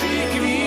she clean.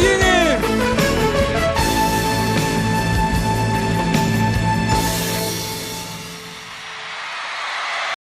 lying